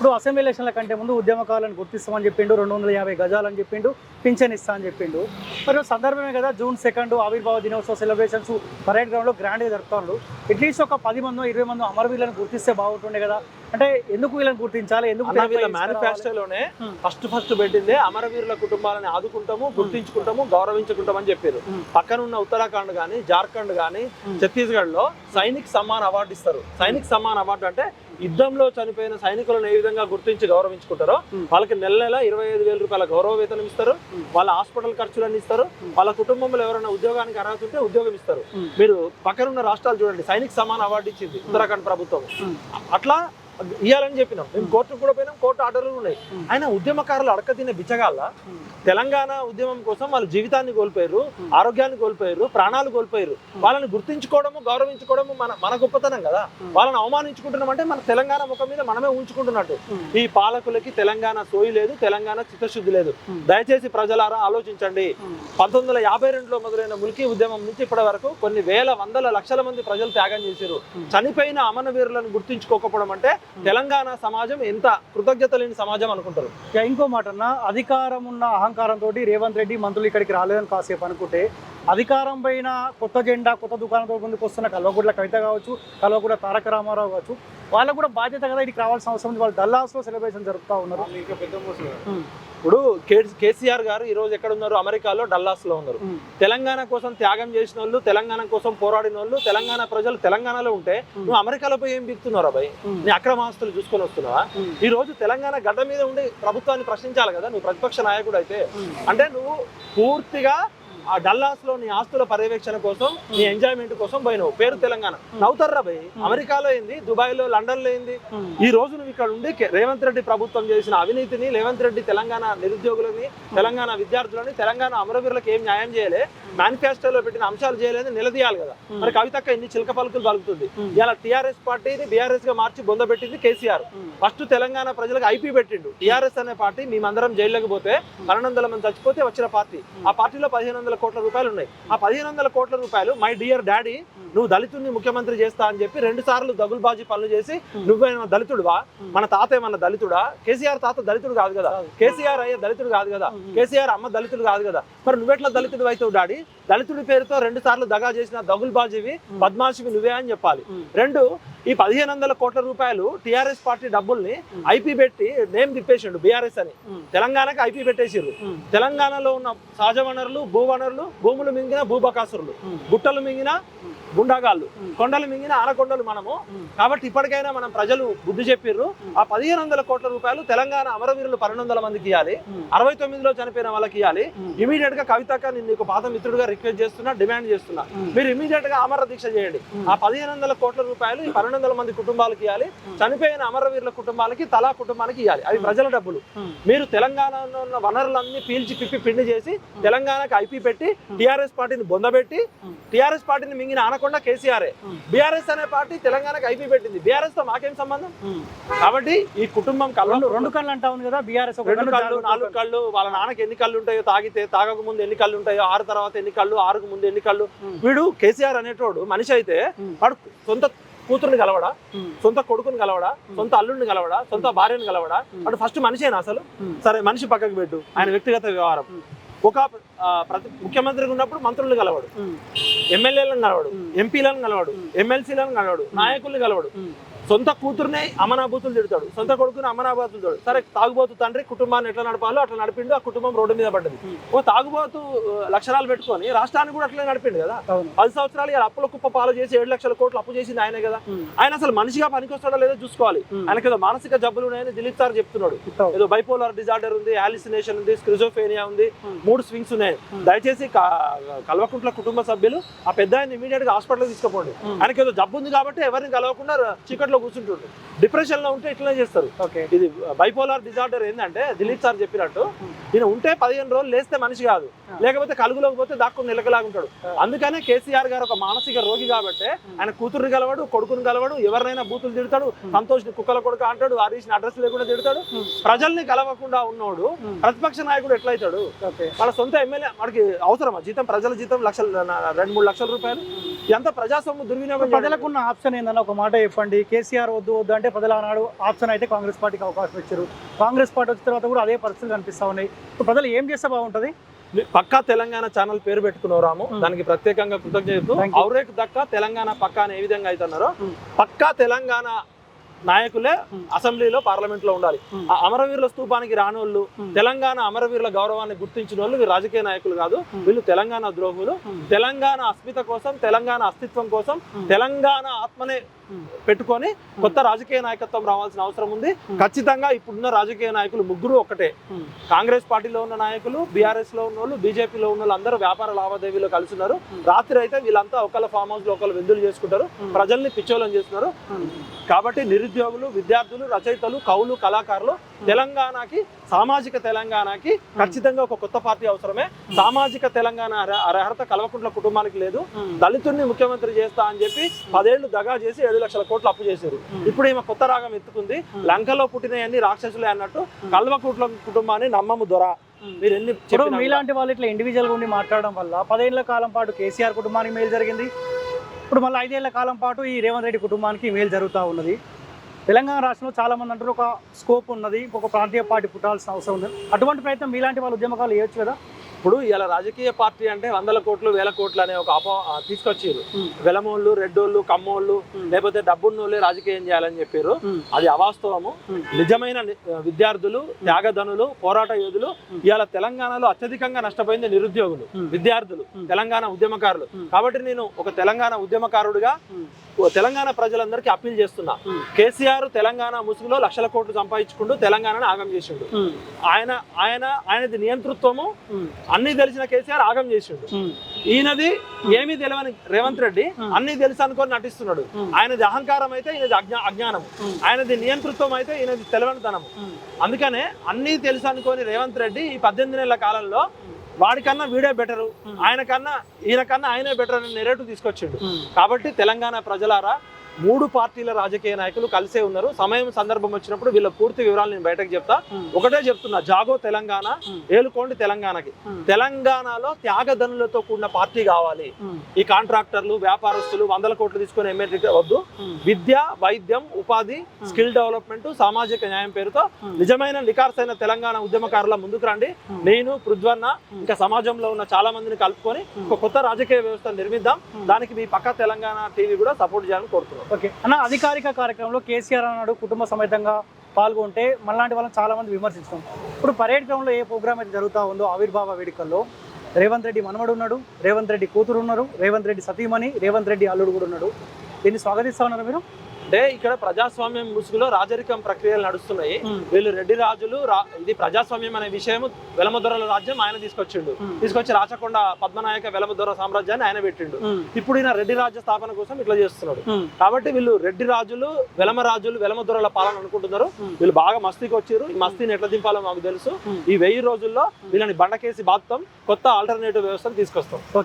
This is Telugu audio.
ఇప్పుడు అసెంబ్లీ ఎలక్షన్ల కంటే ముందు ఉద్యమకాలను గుర్తిస్తామని చెప్పిండు రెండు వందల యాభై గజాలని చెప్పిండు పింఛన్ ఇస్తా అని చెప్పిండు మరి సందర్భమే కదా జూన్ సెకండ్ ఆవిర్భావ దినోత్సవ సెలబ్రేషన్స్ పరేడ్ గ్రౌండ్లో గ్రాండ్గా జరుపుతారు అట్లీస్ట్ ఒక పది మందో ఇరవై మందో అమరవీరులను గుర్తిస్తే బాగుంటుండే కదా అంటే ఎందుకు వీళ్ళని గుర్తించాలి ఎందుకు? మేనిఫెస్టోలోనే. ఫస్ట్ ఫస్ట్ పెట్టిందే అమరవీరుల కుటుంబాలని ఆదుకుంటాము గుర్తించుకుంటాము గౌరవించుకుంటాం అని చెప్పారు. పక్కన ఉన్న ఉత్తరాఖండ్ గానీ జార్ఖండ్ గానీ Hmm. ఛత్తీస్గఢ్లో సైనిక్ సమ్మాన్ అవార్డు ఇస్తారు సైనిక్ సమ్మాన్ అవార్డు అంటే యుద్ధంలో చనిపోయిన సైనికులను ఏ విధంగా గుర్తించి గౌరవించుకుంటారో. వాళ్ళకి నెల నెల ఇరవై ఐదు వేల రూపాయల గౌరవ వేతనం ఇస్తారు. వాళ్ళ హాస్పిటల్ ఖర్చులన్నీ ఇస్తారు వాళ్ళ కుటుంబంలో ఎవరైనా ఉద్యోగానికి అర్హత ఉంటే ఉద్యోగం ఇస్తారు. మీరు పక్కన ఉన్న రాష్ట్రాలు చూడండి సైనిక్ సమాన్ అవార్డు ఇచ్చింది ఉత్తరాఖండ్ ప్రభుత్వం. అట్లా ఇవ్వాలని చెప్పినాం మేము కోర్టుకు కూడా పోయినాం కోర్టు ఆర్డర్లు ఉన్నాయి. ఆయన ఉద్యమకారులు అడక తినే బిచ్చగాళ్ళ. తెలంగాణ ఉద్యమం కోసం వాళ్ళ జీవితాన్ని కోల్పోయారు. ఆరోగ్యాన్ని కోల్పోయారు ప్రాణాలు కోల్పోయారు వాళ్ళని గుర్తించుకోవడము గౌరవించుకోవడము మన మన గొప్పతనం కదా. వాళ్ళని అవమానించుకుంటున్నాం అంటే మన తెలంగాణ ముఖం మీద మనమే ఉంచుకుంటున్నట్టు. ఈ పాలకులకి తెలంగాణ సోయి లేదు తెలంగాణ చిత్తశుద్ధి లేదు. దయచేసి ప్రజలారా ఆలోచించండి. పంతొమ్మిది వందల యాభై రెండులో మొదలైన ముల్కీ ఉద్యమం నుంచి ఇప్పటి వరకు కొన్ని వేల వందల లక్షల మంది ప్రజలు త్యాగం చేశారు. చనిపోయిన అమరవీరులను గుర్తించుకోకపోవడం అంటే తెలంగాణ సమాజం ఎంత కృతజ్ఞత లేని సమాజం అనుకుంటారు? ఇంకో మాట అన్న అధికారం ఉన్న అహంకారంతో రేవంత్ రెడ్డి మంత్రులు ఇక్కడికి రాలేదని కాసేపు అనుకుంటే అధికారం పైన కొత్త జెండా కొత్త దుకాణంతో ముందుకు వస్తున్న కల్వకుట్ల కవిత కావచ్చు కల్వకుట్ల తారక రామారావు కావచ్చు వాళ్ళకు కూడా బాధ్యత కదా ఇక్కడికి రావాల్సిన అవసరం ఉంది. వాళ్ళు డల్లాస్లో సెలబ్రేషన్ జరుపుతా ఉన్నారు. ఇప్పుడు కేసీఆర్ గారు ఈ రోజు ఎక్కడ ఉన్నారు? అమెరికాలో డల్లాస్లో ఉన్నారు. తెలంగాణ కోసం త్యాగం చేసిన వాళ్ళు తెలంగాణ కోసం పోరాడిన వాళ్ళు తెలంగాణ ప్రజలు తెలంగాణలో ఉంటే నువ్వు అమెరికాలో పోయి ఏం బిక్తున్నారా భయ్? నీ అక్రమాస్తులు చూసుకొని వస్తున్నావా? ఈ రోజు తెలంగాణ గడ్డ మీద ఉండి ప్రభుత్వాన్ని ప్రశ్నించాలి కదా? నువ్వు ప్రతిపక్ష నాయకుడు అయితే. అంటే నువ్వు పూర్తిగా ఆ డల్లాస్లో నీ ఆస్తుల పర్యవేక్షణ కోసం నీ ఎంజాయ్మెంట్ కోసం పోయినావు. పేరు తెలంగాణ. నవ్వుతారా భయ్? అమెరికాలో ఏంది? దుబాయ్లో లండన్లో ఏంది? ఉమ్, ఈ రోజు నువ్వు ఇక్కడ ఉండి రేవంత్ రెడ్డి ప్రభుత్వం చేసిన అవినీతిని రేవంత్ రెడ్డి తెలంగాణ నిరుద్యోగులని తెలంగాణ విద్యార్థులని తెలంగాణ అమరవీరులకు ఏం న్యాయం చేయలే. మేనిఫెస్టోలో పెట్టిన అంశాలు చేయలేదని నిలదీయాలి కదా. మరి కవితక్క ఇన్ని చిలక పలుకులు పలుకుతుంది. ఇలా టీఆర్ఎస్ పార్టీని బీఆర్ఎస్గా మార్చి బొందబెట్టింది కేసీఆర్. ఫస్ట్ తెలంగాణ ప్రజలకు ఐపీ పెట్టిండు. టీఆర్ఎస్ అనే పార్టీ మేమందరం జైల్లోకి పోతే పన్నెండు వందల మంది చచ్చిపోతే వచ్చిన పార్టీ. ఆ పార్టీలో పదిహేను వందల కోట్ల రూపాయలు ఉన్నాయి. ఆ పదిహేను వందల కోట్ల రూపాయలు మై డియర్ డాడీ నువ్వు దళితుడిని ముఖ్యమంత్రి చేస్తా అని చెప్పి రెండు సార్లు దగులుబాజీ పనులు చేసి నువ్వేమైనా దళితుడువా? మన తాత ఏమన్నా దళితుడా? కేసీఆర్ తాత దళితుడు కాదు కదా. కేసీఆర్ అయ్యే దళితుడు కాదు కదా. కేసీఆర్ అమ్మ దళితుడు కాదు కదా. మరి నువ్వెట్లా దళితుడు అవుతావు డాడీ? దళితుడి పేరుతో రెండు సార్లు దగా చేసిన దగులుబాజీవి పద్మాషివి నువ్వే అని చెప్పాలి. రెండు ఈ పదిహేను వందల కోట్ల రూపాయలు టిఆర్ఎస్ పార్టీ డబ్బుల్ని. ఐపీ పెట్టి నేమ్ తిప్పేసిండు బీఆర్ఎస్ అని తెలంగాణకి ఐపీ పెట్టేసిర్రు ఉమ్, తెలంగాణలో ఉన్న సహజ వనరులు భూ వనరులు భూములు మింగిన భూబకాసురులు గుట్టలు మింగిన. గుండాగాళ్ళు. కొండలు మింగిన ఆనకొండలు మనము. కాబట్టి ఇప్పటికైనా మనం ప్రజలు బుద్ధి చెప్పిర్రు. ఆ పదిహేను వందల కోట్ల రూపాయలు తెలంగాణ అమరవీరులు పన్నెండు వందల మందికి ఇవ్వాలి అరవై తొమ్మిదిలో చనిపోయిన వాళ్ళకి ఇవ్వాలి. ఇమీడియట్గా కవితక నేను నీకు పాత మిత్రుడిగా రిక్వెస్ట్ చేస్తున్నా డిమాండ్ చేస్తున్నా. మీరు ఇమీడియట్గా అమర దీక్ష చేయండి. ఆ పదిహేను వందల కోట్ల రూపాయలు ఈ పన్నెండు వందల మంది కుటుంబాలకి ఇవ్వాలి. చనిపోయిన అమరవీరుల కుటుంబాలకి తలా కుటుంబానికి ఇవ్వాలి అవి ప్రజల డబ్బులు మీరు తెలంగాణలో ఉన్న వనరులన్నీ పీల్చి పిప్పి పిండి చేసి తెలంగాణకి ఐపీ పెట్టి టిఆర్ఎస్ పార్టీని బొందబెట్టి. టిఆర్ఎస్ పార్టీని మింగిన ఆనకుండా కేసీఆర్ఏ. బీఆర్ఎస్ అనే పార్టీ తెలంగాణకి ఐపీ పెట్టింది బీఆర్ఎస్తో మాకేం సంబంధం. కాబట్టి ఈ కుటుంబం కళ్ళు రెండు కళ్ళు అంటా ఉంది కదా బీఆర్ఎస్ రెండు కళ్ళు నాలుగు కళ్ళు. వాళ్ళ నాన్నకి ఎన్ని కళ్ళు ఉంటాయో తాగితే తాగక ముందు ఎన్ని కళ్ళు ఉంటాయో ఆరు తర్వాత ఎన్ని కళ్ళు ఆరుకు ముందు ఎన్ని కళ్ళు. వీడు కేసీఆర్ అనేటోడు మనిషి అయితే. వాడు సొంత కూతుర్ని కలవడా సొంత కొడుకుని కలవడా సొంత అల్లుడిని కలవడా సొంత భార్యని కలవడా. వాడు ఫస్ట్ మనిషేనా అసలు. సరే మనిషి పక్కకు పెట్టు ఆయన వ్యక్తిగత వ్యవహారం. ఒక ప్రతి ముఖ్యమంత్రిగా ఉన్నప్పుడు మంత్రులు కలవడు. ఎమ్మెల్యేలను కలవడు. ఎంపీలను కలవడు. ఎమ్మెల్సీలను కలవడు నాయకుల్ని కలవడు. సొంత కూతుర్నే అమనాభూతులు తిడతాడు సొంత కొడుకుని అమనాభూతులు తిడతాడు సరే తాగుబోతు తండ్రి కుటుంబాన్ని ఎట్లా నడపాలో అట్లా నడిపిండు ఆ కుటుంబం రోడ్డు మీద పడ్డది. ఓ తాగుబోతు లక్షణాలు పెట్టుకొని రాష్ట్రాన్ని కూడా అట్లే నడిపిండు కదా పది సంవత్సరాలు ఇలా అప్పుల కుప్ప పాలు చేసి ఏడు లక్షల కోట్లు అప్పు చేసింది ఆయనే కదా ఆయన అసలు మనిషిగా పనికొస్తాడో లేదో చూసుకోవాలి. ఆయనకి ఏదో మానసిక జబ్బులు ఉన్నాయని దిలీప్ సార్ చెప్తున్నాడు. ఏదో బైపోలార్ డిజార్డర్ ఉంది హాలిసినేషన్ ఉంది స్క్రిజోఫేనియా ఉంది. మూడు స్వింగ్స్ ఉన్నాయి. దయచేసి కల్వకుంట్ల కుటుంబ సభ్యులు ఆ పెద్ద ఆయన ఇమీడియట్గా హాస్పిటల్ తీసుకుపోండి. ఆయనకి ఏదో జబ్బు ఉంది కాబట్టి ఎవరిని కలవకుండా చీకట్లో కూర్చుంటుండు డిప్రెషన్లో ఉంటే ఇట్లనే చేస్తారు ఇది బైపోలార్ డిజార్డర్ ఏంటంటే దిలీప్ సార్ చెప్పినట్టు. ఈయన ఉంటే పదిహేను రోజులు లేస్తే మనిషి కాదు ఆ. లేకపోతే కలుగులోకి పోతే దాక్కుని నిలకలాగుంటాడు ఆ. అందుకనే కేసీఆర్ గారు ఒక మానసిక రోగి కాబట్టి ఆయన కూతుర్ని కలవడు కొడుకుని కలవడు ఎవరినైనా బూతులు తిడతాడు సంతోష్ కుక్కల కొడుకు అంటాడు హరీష్ అడ్రస్ లేకుండా తిడతాడు. ప్రజల్ని కలవకుండా ఉన్నోడు. ప్రతిపక్ష నాయకుడు ఎట్లయితాడు వాళ్ళ సొంత ఎమ్మెల్యే వాడికి అవసరమా జీతం ప్రజల జీతం లక్షల రెండు మూడు లక్షల రూపాయలు ఎంత ప్రజాస్వామ్య దుర్వినియోగం. ప్రజలకు ఉన్న ఆప్షన్ ఏందన్న ఒక మాట చెప్పండి కేసీఆర్ కేసీఆర్ వద్దు వద్దు అంటే ప్రజలు ఆనాడు ఆప్షన్ అయితే కాంగ్రెస్ పార్టీకి అవకాశం ఇచ్చారు కాంగ్రెస్ పార్టీ వచ్చిన తర్వాత కూడా అదే పరిస్థితులు కనిపిస్తా ఉన్నాయి ఇప్పుడు ప్రజలు ఏం చేస్తే బాగుంటుంది పక్కా తెలంగాణ ఛానల్ పేరు పెట్టుకున్నావు రాము. దానికి ప్రత్యేకంగా కృతజ్ఞతలు. ఔరేక్ దక్క తెలంగాణ పక్కా అని ఏ విధంగా అవుతున్నారో. పక్కా తెలంగాణ నాయకులే. అసెంబ్లీలో పార్లమెంట్లో ఉండాలి. ఆ అమరవీరుల స్తూపానికి రానోళ్ళు. తెలంగాణ అమరవీరుల గౌరవాన్ని గుర్తించిన వాళ్ళు వీళ్ళు రాజకీయ నాయకులు కాదు. వీళ్ళు తెలంగాణ ద్రోహులు. తెలంగాణ అస్మిత కోసం తెలంగాణ అస్తిత్వం కోసం. తెలంగాణ ఆత్మనే. పెట్టుకొని కొత్త రాజకీయ నాయకత్వం రావాల్సిన అవసరం ఉంది. ఖచ్చితంగా ఇప్పుడున్న రాజకీయ నాయకులు ముగ్గురు ఒకటే. కాంగ్రెస్ పార్టీలో ఉన్న నాయకులు బీఆర్ఎస్లో ఉన్న వాళ్ళు బీజేపీలో ఉన్న వాళ్ళు అందరూ వ్యాపార లావాదేవీలో కలిసి ఉన్నారు Hmm. రాత్రి అయితే వీళ్ళంతా ఒకళ్ళ ఫామ్ హౌస్లో ఒకళ్ళు విందులు చేసుకుంటారు. ప్రజల్ని పిచ్చోలం చేస్తున్నారు. కాబట్టి నిరుద్యోగులు విద్యార్థులు రచయితలు కవులు కళాకారులు తెలంగాణకి సామాజిక తెలంగాణకి ఖచ్చితంగా ఒక కొత్త పార్టీ అవసరమే. సామాజిక తెలంగాణ అర- అర్హత కల్వకుంట్ల కుటుంబానికి లేదు. దళితుడిని ముఖ్యమంత్రి చేస్తా అని చెప్పి పదేళ్ళు దగా చేసి ఏడు లక్షల కోట్లు అప్పు చేశారు. ఇప్పుడు ఈమె కొత్త రాగం ఎత్తుకుంది. లంకలో పుట్టినవన్నీ రాక్షసులే అన్నట్టు కల్వకుంట్ల కుటుంబాన్ని నమ్మము దొర. మీరు ఎన్ని ఇప్పుడు. మీలాంటి వాళ్ళు ఇట్లా ఇండివిజువల్గా ఉండి మాట్లాడడం వల్ల పదేళ్ళ కాలం పాటు కేసీఆర్ కుటుంబానికి మేలు జరిగింది. ఇప్పుడు మళ్ళీ ఐదేళ్ళ కాలం పాటు ఈ రేవంత్ రెడ్డి కుటుంబానికి మేలు జరుగుతూ ఉన్నది. తెలంగాణ రాష్ట్రంలో చాలా మంది అంటారు ఒక స్కోప్ ఉన్నది ఒక ప్రాంతీయ పార్టీ పుట్టాల్సిన అవసరం ఉంది. అటువంటి ప్రయత్నం మీలాంటి వాళ్ళ ఉద్యమకాలు చేయొచ్చు కదా? ఇప్పుడు ఇలా రాజకీయ పార్టీ అంటే వందల కోట్లు వేల కోట్లు అనే ఒక అపో తీసుకొచ్చారు వెలమోళ్ళు రెడ్డోళ్ళు కమ్మోళ్ళు లేకపోతే డబ్బున్నోళ్ళే రాజకీయం చేయాలని చెప్పారు అది అవాస్తవము. నిజమైన విద్యార్థులు త్యాగధనులు పోరాట యోధులు. ఇవాళ తెలంగాణలో అత్యధికంగా నష్టపోయింది నిరుద్యోగులు. విద్యార్థులు. తెలంగాణ ఉద్యమకారులు. కాబట్టి నేను ఒక తెలంగాణ ఉద్యమకారుడిగా తెలంగాణ ప్రజలందరికీ అప్పీల్ చేస్తున్నా. కేసీఆర్ తెలంగాణ ముసుగులో లక్షల కోట్లు సంపాదించుకుంటూ తెలంగాణను ఆగం చేసిండు. ఆయన ఆయన ఆయనది నియంతృత్వము అన్ని తెలిసిన కేసీఆర్ ఆగం చేసిండు. ఈయనది ఏమీ తెలియని రేవంత్ రెడ్డి. అన్ని తెలుసు అనుకొని నటిస్తున్నాడు. ఆయనది అహంకారం అయితే ఈయనది అజ్ఞా అజ్ఞానం ఆయనది నియంతృత్వం అయితే ఈయనది తెలవనితనము. అందుకనే అన్నీ తెలుసు అనుకొని రేవంత్ రెడ్డి ఈ పద్దెనిమిది నెలల కాలంలో వాడికన్నా వీడే బెటరు ఆయన కన్నా ఈయన కన్నా ఆయనే బెటర్ అనే నెరేటివ్ తీసుకొచ్చిండు. కాబట్టి తెలంగాణ ప్రజలారా మూడు పార్టీల రాజకీయ నాయకులు కలిసే ఉన్నారు. సమయం సందర్భం వచ్చినప్పుడు వీళ్ళ పూర్తి వివరాలు నేను బయటకు చెప్తా. ఒకటే చెప్తున్నా జాగో తెలంగాణ ఏలుకోండి తెలంగాణకి. తెలంగాణలో త్యాగధనులతో కూడిన పార్టీ కావాలి. ఈ కాంట్రాక్టర్లు వ్యాపారస్తులు వందల కోట్లు తీసుకొని ఎమ్మెల్యే వద్దు. విద్య వైద్యం ఉపాధి స్కిల్ డెవలప్మెంట్ సామాజిక న్యాయం పేరుతో నిజమైన నికార్సైన తెలంగాణ ఉద్యమకారుల ముందుకు రండి. నేను పృథ్వన్న ఇంకా సమాజంలో ఉన్న చాలా మందిని కలుపుకొని ఒక కొత్త రాజకీయ వ్యవస్థ నిర్మిద్దాం. దానికి మీ పక్క తెలంగాణ టీవీ కూడా సపోర్ట్ చేయాలని కోరుతున్నాం ఓకే. అన్న అధికారిక కార్యక్రమంలో కేసీఆర్ అన్నాడు కుటుంబ సమేతంగా పాల్గొంటే మనలాంటి వాళ్ళని చాలా మంది విమర్శిస్తాం. ఇప్పుడు పరేడ్ గ్రౌండ్లో ఏ ప్రోగ్రామ్ అయితే జరుగుతూ ఉందో ఆవిర్భావ వేడుకల్లో రేవంత్ రెడ్డి మనవడు ఉన్నాడు రేవంత్ రెడ్డి కూతురు ఉన్నారు రేవంత్ రెడ్డి సతీమణి రేవంత్ రెడ్డి అల్లుడు కూడా ఉన్నాడు. దీన్ని స్వాగతిస్తా ఉన్నారు మీరు. అంటే ఇక్కడ ప్రజాస్వామ్యం ముసుగులో రాజరికం ప్రక్రియలు నడుస్తున్నాయి. వీళ్ళు రెడ్డి రాజులు ఇది ప్రజాస్వామ్యం అనే విషయం వెలమదొరల రాజ్యం ఆయన తీసుకొచ్చిండు. తీసుకొచ్చి రాచకొండ పద్మనాయక వెలమదొర సామ్రాజ్యాన్ని ఆయన పెట్టిండు. ఇప్పుడు ఈయన రెడ్డి రాజ్య స్థాపన కోసం ఇట్లా చేస్తున్నాడు. కాబట్టి వీళ్ళు రెడ్డి రాజులు వెలమ రాజులు వెలమ దొరల పాలన అనుకుంటున్నారు. వీళ్ళు బాగా మస్తీకి వచ్చారు. ఈ మస్తీని ఎట్లా దింపాలో మాకు తెలుసు. ఈ వెయ్యి రోజుల్లో వీళ్ళని బండకేసి బాత్తాం కొత్త ఆల్టర్నేటివ్ వ్యవస్థను తీసుకొస్తాం.